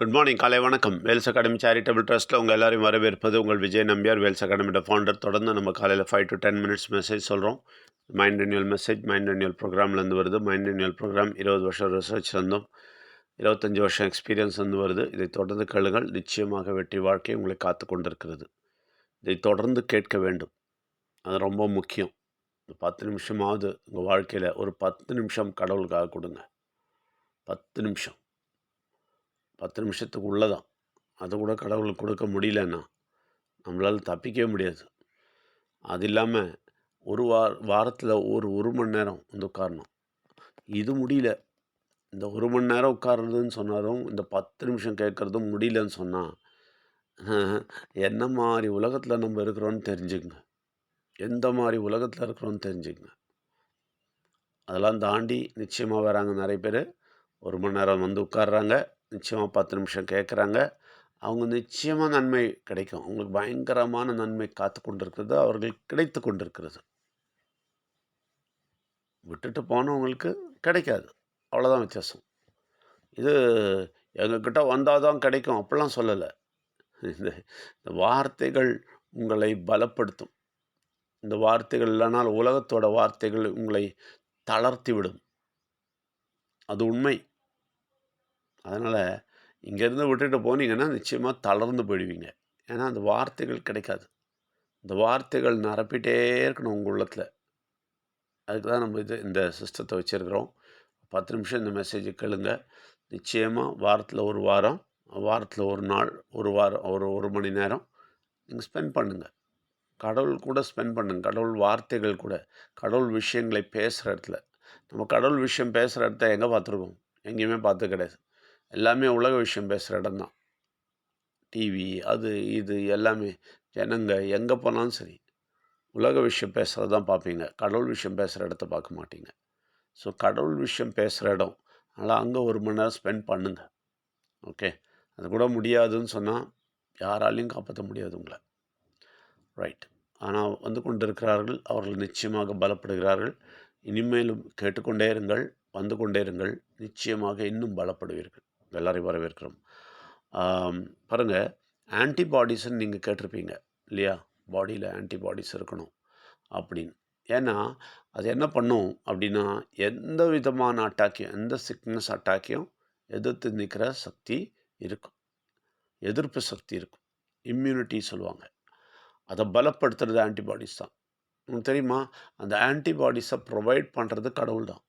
Good morning காலை வணக்கம். Wales academy charitable ட்ரஸ்ட்டில் உங்கள் எல்லாரையும் வரவேற்பது உங்கள் விஜய் நம்பியார். வேல்ஸ் அகாடமியோட ஃபவுண்டர் தொடர்ந்து நம்ம காலையில் five to ten minutes message சொல்கிறோம் mind renewal message mind renewal ப்ரோக்ராம்லேருந்து வருது. மைண்ட் ரெனியூல் ப்ரோக்ராம் இருபது வருஷம் ரிசர்ச் வந்தோம் இருபத்தஞ்சி வருஷம் எக்ஸ்பீரியன்ஸ் வந்து வருது. இதை தொடர்ந்து கேளுங்கள். நிச்சயமாக வெற்றி வாழ்க்கை உங்களை காத்து கொண்டிருக்கிறது. இதை தொடர்ந்து கேட்க வேண்டும். அது ரொம்ப முக்கியம். பத்து நிமிஷமாவது உங்கள் வாழ்க்கையில் ஒரு பத்து நிமிஷம் கடவுளுக்காக கொடுங்க. பத்து நிமிஷம். பத்து நிமிஷத்துக்கு உள்ளதான். அதை கூட கடவுளுக்கு கொடுக்க முடியலன்னா நம்மளால் தப்பிக்கவே முடியாது. அது இல்லாமல் ஒரு வார வாரத்தில் ஒரு ஒரு மணி நேரம் வந்து உட்காரணும். இது முடியல. இந்த ஒரு மணி நேரம் உட்காருறதுன்னு சொன்னாலும் இந்த பத்து நிமிஷம் கேட்குறதும் முடியலன்னு சொன்னால் என்ன மாதிரி உலகத்தில் நம்ம இருக்கிறோன்னு தெரிஞ்சுக்கங்க. எந்த மாதிரி உலகத்தில் இருக்கிறோன்னு தெரிஞ்சுக்கங்க. அதெல்லாம் தாண்டி நிச்சயமாக வராங்க நிறைய பேர். ஒரு மணி நேரம் வந்து உட்கார்றாங்க. நிச்சயமாக பத்து நிமிஷம் கேட்குறாங்க. அவங்க நிச்சயமாக நன்மை கிடைக்கும். அவங்களுக்கு பயங்கரமான நன்மை காத்து கொண்டிருக்கிறது. அவர்களுக்கு கிடைத்து கொண்டிருக்கிறது. விட்டுட்டு போனவங்களுக்கு கிடைக்காது. அவ்வளோதான் வித்தியாசம். இது எங்கக்கிட்ட வந்தால் தான் கிடைக்கும். அப்படிலாம் சொல்லலை. இந்த இந்த வார்த்தைகள் உங்களை பலப்படுத்தும். இந்த வார்த்தைகள் இல்லைனால் உலகத்தோட வார்த்தைகள் உங்களை தளர்த்தி விடும். அது உண்மை. அதனால் இங்கேருந்து விட்டுட்டு போனீங்கன்னா நிச்சயமாக தளர்ந்து போயிடுவீங்க. ஏன்னா அந்த வார்த்தைகள் கிடைக்காது. இந்த வார்த்தைகள் நிரப்பிட்டே இருக்கணும் உங்கள் உள்ளத்தில். அதுக்கு தான் நம்ம இது இந்த சிஸ்டத்தை வச்சுருக்கிறோம். பத்து நிமிஷம் இந்த மெசேஜை கேளுங்க. நிச்சயமாக வாரத்தில் ஒரு வாரம் வாரத்தில் ஒரு நாள் ஒரு வாரம் ஒரு ஒரு மணி நேரம் நீங்கள் ஸ்பெண்ட் பண்ணுங்கள் கடவுள் கூட ஸ்பெண்ட் பண்ணுங்கள் கடவுள் வார்த்தைகள் கூட. கடவுள் விஷயங்களை பேசுகிற இடத்துல. நம்ம கடவுள் விஷயம் பேசுகிற இடத்த எங்கே பார்த்துருக்கோம்? எங்கேயுமே பார்த்து கிடையாது. எல்லாமே உலக விஷயம் பேசுகிற இடம் தான். டிவி அது இது எல்லாமே. ஜனங்க எங்கே போனாலும் சரி உலக விஷயம் பேசுகிறது தான் பார்ப்பீங்க. கடவுள் விஷயம் பேசுகிற இடத்த பார்க்க மாட்டீங்க. ஸோ கடவுள் விஷயம் பேசுகிற இடம் அதனால் அங்கே ஒரு மணி நேரம் ஸ்பெண்ட் பண்ணுங்கள் ஓகே அது கூட முடியாதுன்னு சொன்னால் யாராலையும் காப்பாற்ற முடியாது உங்களை. ரைட் ஆனால் வந்து கொண்டிருக்கிறார்கள் அவர்கள் நிச்சயமாக பலப்படுகிறார்கள். இனிமேலும் கேட்டுக்கொண்டே இருங்கள் வந்து கொண்டே இருங்கள். நிச்சயமாக இன்னும் பலப்படுவீர்கள். எல்லாரையும் வரவேற்கிறோம். பாருங்கள் ஆன்டிபாடிஸ்ன்னு நீங்கள் கேட்டிருப்பீங்க இல்லையா? பாடியில் ஆன்டிபாடிஸ் இருக்கணும் அப்படின்னு. ஏன்னா அது என்ன பண்ணும் அப்படின்னா எந்த விதமான அட்டாக்கையும் எந்த சிக்னஸ் அட்டாக்கையும் எதிர்த்து நிற்கிற சக்தி இருக்கும். எதிர்ப்பு சக்தி இருக்கும். இம்யூனிட்டி சொல்லுவாங்க. அதை பலப்படுத்துறது ஆன்டிபாடிஸ் தான். உங்களுக்கு தெரியுமா? அந்த ஆன்டிபாடிஸை ப்ரொவைட் பண்ணுறது கடவுள் தான்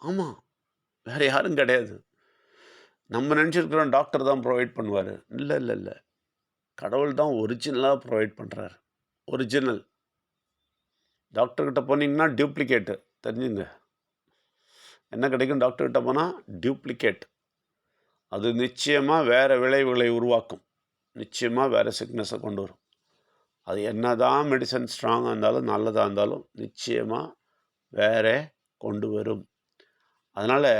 ஆமாம் வேறு யாரும் கிடையாது. நம்ம நினச்சிருக்கிறோம் டாக்டர் தான் ப்ரொவைட் பண்ணுவார். இல்லை இல்லை இல்லை. கடவுள் தான் ஒரிஜினலாக ப்ரொவைட் பண்ணுறாரு ஒரிஜினல் டாக்டர்கிட்ட போனீங்கன்னா டியூப்ளிகேட்டு தெரிஞ்சுங்க. என்ன கிடைக்கும் டாக்டர்கிட்ட போனால் டியூப்ளிகேட் அது நிச்சயமாக வேறு விளைவுகளை உருவாக்கும். நிச்சயமாக வேறு சிக்னஸை கொண்டு வரும். அது என்ன தான் மெடிசன் ஸ்ட்ராங்காக இருந்தாலும் நல்லதாக இருந்தாலும் நிச்சயமாக வேற கொண்டு வரும். அதனால்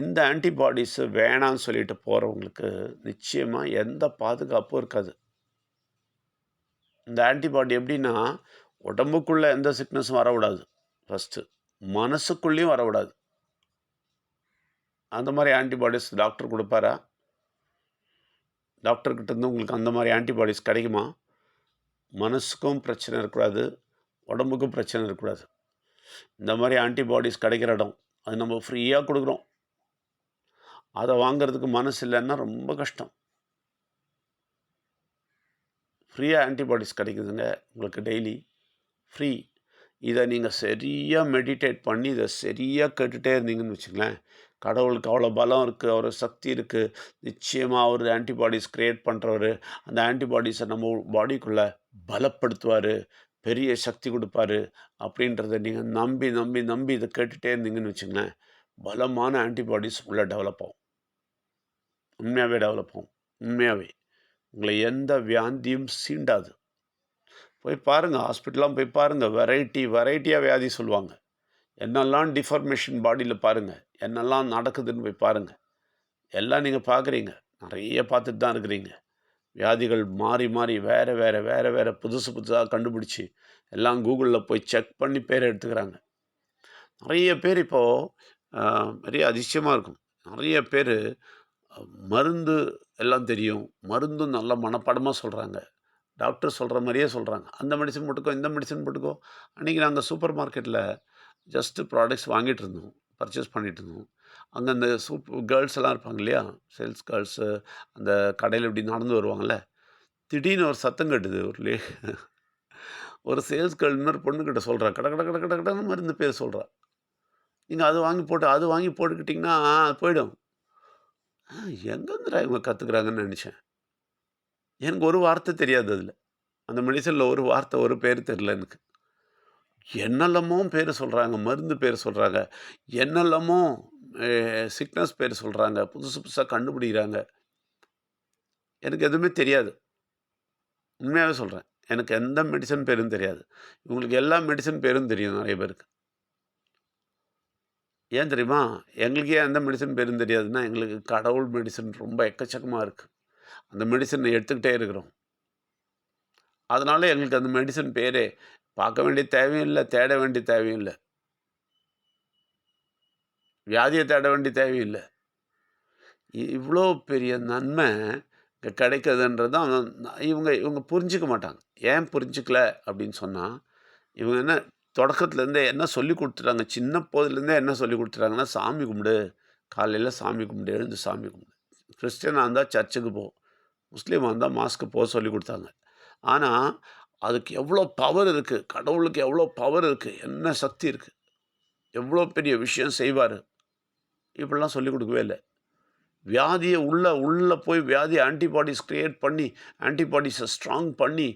இந்த ஆன்டிபாடிஸு வேணான்னு சொல்லிட்டு போகிறவங்களுக்கு நிச்சயமாக எந்த பாதுகாப்பும் இருக்காது. இந்த ஆன்டிபாடி எப்படின்னா உடம்புக்குள்ளே எந்த சிக்னஸும் வரக்கூடாது. ஃபஸ்ட்டு மனசுக்குள்ளேயும் வரக்கூடாது. அந்த மாதிரி ஆன்டிபாடிஸ் டாக்டர் கொடுப்பாரா? டாக்டர்கிட்ட இருந்து உங்களுக்கு அந்த மாதிரி ஆன்டிபாடிஸ் கிடைக்குமா? மனசுக்கும் பிரச்சனை இருக்கக்கூடாது உடம்புக்கும் பிரச்சனை இருக்கக்கூடாது. இந்த மாதிரி ஆன்டிபாடிஸ் கிடைக்கிற இடம் அது நம்ம ஃப்ரீயாக கொடுக்குறோம். அதை வாங்கிறதுக்கு மனசு இல்லைன்னா ரொம்ப கஷ்டம். ஃப்ரீயாக ஆன்டிபாடிஸ் கிடைக்குதுங்க உங்களுக்கு டெய்லி ஃப்ரீ இதை நீங்கள் சரியாக மெடிடேட் பண்ணி இதை சரியாக கேட்டுகிட்டே இருந்தீங்கன்னு வச்சுங்களேன் கடவுளுக்கு அவ்வளோ பலம் இருக்குது அவர் சக்தி இருக்குது நிச்சயமாக அவர் ஆன்டிபாடிஸ் க்ரியேட் பண்ணுறவர் அந்த ஆன்டிபாடிஸை நம்ம பாடிக்குள்ளே பலப்படுத்துவார் பெரிய சக்தி கொடுப்பாரு அப்படின்றத நீங்கள் நம்பி நம்பி நம்பி இதை கேட்டுகிட்டே இருந்தீங்கன்னு வச்சுங்களேன் பலமான ஆன்டிபாடிஸ் உள்ளே டெவலப் ஆகும். உண்மையாகவே டெவலப் ஆகும். உண்மையாகவே உங்களை எந்த வியாந்தியும் சீண்டாது. போய் பாருங்கள் ஹாஸ்பிட்டலாம் போய் பாருங்கள் வெரைட்டி வெரைட்டியாக வியாதி சொல்லுவாங்க. என்னெல்லாம் டிஃபர்மேஷன் பாடியில் பாருங்கள் என்னெல்லாம் நடக்குதுன்னு போய் பாருங்கள் எல்லாம் நீங்கள் பார்க்குறீங்க நிறைய பார்த்துட்டு தான் இருக்கிறீங்க. வியாதிகள் மாறி மாறி வேறு வேறு வேறு வேறு புதுசு புதுசாக கண்டுபிடிச்சி எல்லாம் கூகுளில் போய் செக் பண்ணி பேர் எடுத்துக்கிறாங்க. நிறைய பேர் இப்போது நிறைய அதிசயமாக இருக்கும். நிறைய பேர் மருந்து எல்லாம் தெரியும். மருந்தும் நல்ல மனப்பாடமாக சொல்கிறாங்க டாக்டர் சொல்கிற மாதிரியே சொல்கிறாங்க அந்த மெடிசன் போட்டுக்கோ இந்த மெடிசன் போட்டுக்கோ. அன்றைக்கி நாங்கள் சூப்பர் மார்க்கெட்டில் ஜஸ்ட்டு ப்ராடக்ட்ஸ் வாங்கிட்டு இருந்தோம். பர்ச்சேஸ் பண்ணிகிட்டு இருந்தோம். அங்கே அந்த சூப் கேர்ள்ஸ் எல்லாம் இருப்பாங்க இல்லையா? சேல்ஸ் கேர்ள்ஸு அந்த கடையில் இப்படி நடந்து வருவாங்கள்ல திடீர்னு ஒரு சத்தம் கட்டுது ஒரு லே ஒரு சேல்ஸ் கேர்ள் இன்னொரு பொண்ணுக்கிட்ட சொல்கிறா கட கட கட கட கடன்னு மருந்து பேர் சொல்கிறா நீங்கள் அது வாங்கி போட்டு அது வாங்கி போட்டுக்கிட்டிங்கன்னா அது போயிடும். எங்கேருந்துடா இவங்க கற்றுக்குறாங்கன்னு நினச்சேன். எனக்கு ஒரு வார்த்தை தெரியாது அதில். அந்த மெடிசனில் ஒரு வார்த்தை ஒரு பேர் தெரில எனக்கு. என்னெல்லாமோ பேர் சொல்கிறாங்க மருந்து பேர் சொல்கிறாங்க என்னெல்லாமோ சிக்னஸ் பேர் சொல்கிறாங்க புதுசு புதுசாக கண்டுபிடிக்கிறாங்க. எனக்கு எதுவுமே தெரியாது. உண்மையாகவே சொல்கிறேன் எனக்கு எந்த மெடிசன் பேரும் தெரியாது. இவங்களுக்கு எல்லா மெடிசன் பேரும் தெரியும் நிறைய பேருக்கு. ஏன் தெரியுமா? எங்களுக்கு ஏன் எந்த மெடிசன் பேரும் தெரியாதுன்னா எங்களுக்கு கடவுள் மெடிசன் ரொம்ப எக்கச்சக்கமாக இருக்குது அந்த மெடிசனை எடுத்துக்கிட்டே இருக்கிறோம். அதனால் எங்களுக்கு அந்த மெடிசன் பேரே பார்க்க வேண்டிய தேவையும் இல்லை தேட வேண்டிய தேவையும் இல்லை. வியாதியை தேட வேண்டிய தேவையில்லை. இவ்வளோ பெரிய நன்மை இங்கே கிடைக்குதுன்றது தான் இவங்க இவங்க புரிஞ்சிக்க மாட்டாங்க. ஏன் புரிஞ்சிக்கல அப்படின்னு சொன்னால் இவங்க என்ன தொடக்கத்துலேருந்தே என்ன சொல்லி கொடுத்துட்டாங்க? சின்ன போதுலேருந்தே என்ன சொல்லி கொடுத்துட்டாங்கன்னா சாமி கும்பிடு. காலையில் சாமி கும்பிடு. எழுந்து சாமி கும்பிடு. கிறிஸ்டியனாக இருந்தால் சர்ச்சுக்கு போ. முஸ்லீமாக இருந்தால் மாஸ்க்கு போக சொல்லி கொடுத்தாங்க. ஆனால் அதுக்கு எவ்வளோ பவர் இருக்குது கடவுளுக்கு எவ்வளோ பவர் இருக்குது என்ன சக்தி இருக்குது எவ்வளோ பெரிய விஷயம் செய்வார்? இப்படிலாம் சொல்லிக் கொடுக்கவே இல்லை. வியாதியை உள்ளே உள்ளே போய் வியாதி ஆன்டிபாடிஸ் க்ரியேட் பண்ணி ஆன்டிபாடிஸை ஸ்ட்ராங் பண்ணி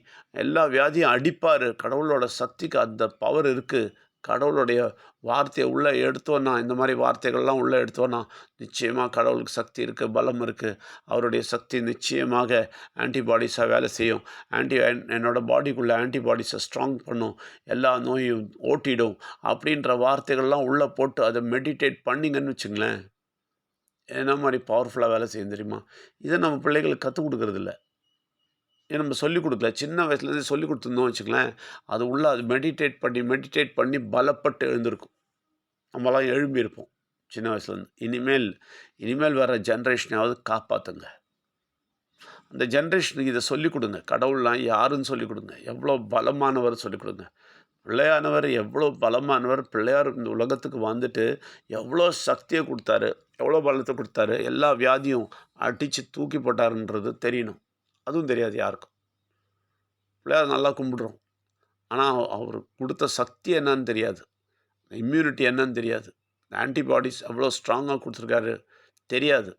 எல்லா வியாதியும் அடிப்பார். கடவுளோட சக்திக்கு அந்த பவர் இருக்குது கடவுளுடைய வார்த்தையை உள்ளே எடுத்தோன்னா இந்த மாதிரி வார்த்தைகள்லாம் உள்ளே எடுத்தோன்னா நிச்சயமாக கடவுளுக்கு சக்தி இருக்குது பலம் இருக்குது அவருடைய சக்தி நிச்சயமாக ஆன்டிபாடிஸாக வேலை செய்யும். ஆன்டி என்னோடய பாடிக்குள்ளே ஆன்டிபாடிஸை ஸ்ட்ராங் பண்ணும். எல்லா நோயும் ஓட்டிடும் அப்படின்ற வார்த்தைகள்லாம் உள்ளே போட்டு அதை மெடிடேட் பண்ணிங்கன்னு வச்சுங்களேன் என்ன மாதிரி பவர்ஃபுல்லாக வேலை செய்யும் தெரியுமா? இதை நம்ம பிள்ளைகளுக்கு கற்றுக் கொடுக்குறதில்ல. நம்ம சொல்லிக் கொடுக்கல. சின்ன வயசுலேருந்து சொல்லிக் கொடுத்துருந்தோம் வச்சுக்கலேன் அது உள்ளே அது மெடிடேட் பண்ணி மெடிடேட் பண்ணி பலப்பட்டு எழுந்திருக்கும். நம்மளாம் எழும்பியிருப்போம் சின்ன வயசுலேருந்து. இனிமேல் இனிமேல் வர ஜென்ரேஷனையாவது காப்பாற்றுங்க அந்த ஜென்ரேஷனுக்கு இதை சொல்லிக் கொடுங்க. கடவுள்லாம் யாருன்னு சொல்லிக் கொடுங்க. எவ்வளோ பலமானவர் சொல்லிக் கொடுங்க. பிள்ளையானவர் எவ்வளோ பலமானவர் பிள்ளையார் இந்த உலகத்துக்கு வந்துட்டு எவ்வளோ சக்தியை கொடுத்தாரு எவ்வளோ பலத்தை கொடுத்தாரு எல்லா வியாதியும் அடித்து தூக்கி போட்டாருன்றது தெரியணும். அதுவும் தெரியாது யாருக்கும். பிள்ளையார் நல்லா கும்பிடுறோம். ஆனால் அவர் கொடுத்த சக்தி என்னன்னு தெரியாது. இம்யூனிட்டி என்னன்னு தெரியாது. ஆன்டிபாடிஸ் அவ்வளோ ஸ்ட்ராங்காக கொடுத்துருக்காரு தெரியாது.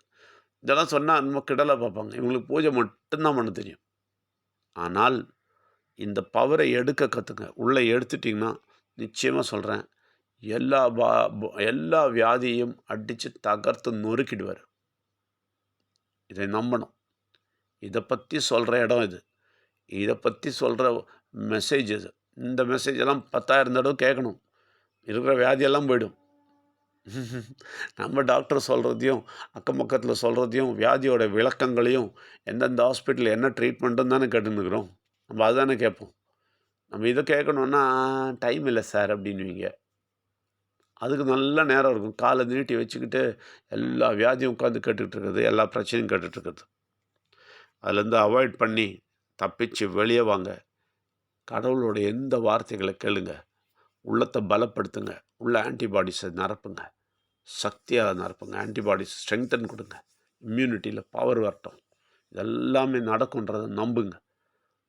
இதெல்லாம் சொன்னால் நம்ம கிடலை பார்ப்பாங்க. இவங்களுக்கு பூஜை மட்டும்தான் பண்ண தெரியும். ஆனால் இந்த பவரை எடுக்க கற்றுங்க உள்ளே எடுத்துட்டிங்கன்னா நிச்சயமாக சொல்கிறேன் எல்லா பா எல்லா வியாதியையும் அடித்து தகர்த்து நொறுக்கிடுவார். இதை நம்பணும். இதை பற்றி சொல்கிற இடம் இது. இதை பற்றி சொல்கிற மெசேஜ் இது. இந்த மெசேஜ் எல்லாம் பத்தாயிரம் தடவை கேட்கணும். இருக்கிற வியாதியெல்லாம் போயிடும். நம்ம டாக்டர் சொல்கிறதையும் அக்கம் பக்கத்தில் சொல்கிறதையும் வியாதியோட விளக்கங்களையும் எந்தெந்த ஹாஸ்பிட்டலில் என்ன ட்ரீட்மெண்ட்டுன்னு தானே கேட்டுன்னுக்குறோம். நம்ம அதுதானே கேட்போம். நம்ம இதை கேட்கணுன்னா டைம் இல்லை சார் அப்படின்னுவீங்க. அதுக்கு நல்ல நேரம் இருக்கும். காலை நீட்டி வச்சுக்கிட்டு எல்லா வியாதியும் உட்காந்து கேட்டுக்கிட்டு இருக்குது எல்லா பிரச்சனையும் கேட்டுட்ருக்குது அதுலேருந்து அவாய்ட் பண்ணி தப்பிச்சு வெளியே வாங்க. கடவுளோட எந்த வார்த்தைகளை கேளுங்க. உள்ளத்தை பலப்படுத்துங்க. உள்ள ஆன்டிபாடிஸை நிரப்புங்க. சக்தியாக நிரப்புங்க. ஆன்டிபாடிஸ் ஸ்ட்ரெங்தன் கொடுங்க. இம்யூனிட்டியில் பவர் வரட்டும். இதெல்லாமே நடக்குன்றதை நம்புங்க.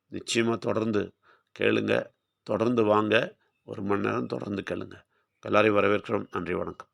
நிச்சயமாக தொடர்ந்து கேளுங்க. தொடர்ந்து வாங்க. ஒரு மணி நேரம் தொடர்ந்து கேளுங்க. எல்லாரையும் வரவேற்கிறோம். நன்றி வணக்கம்.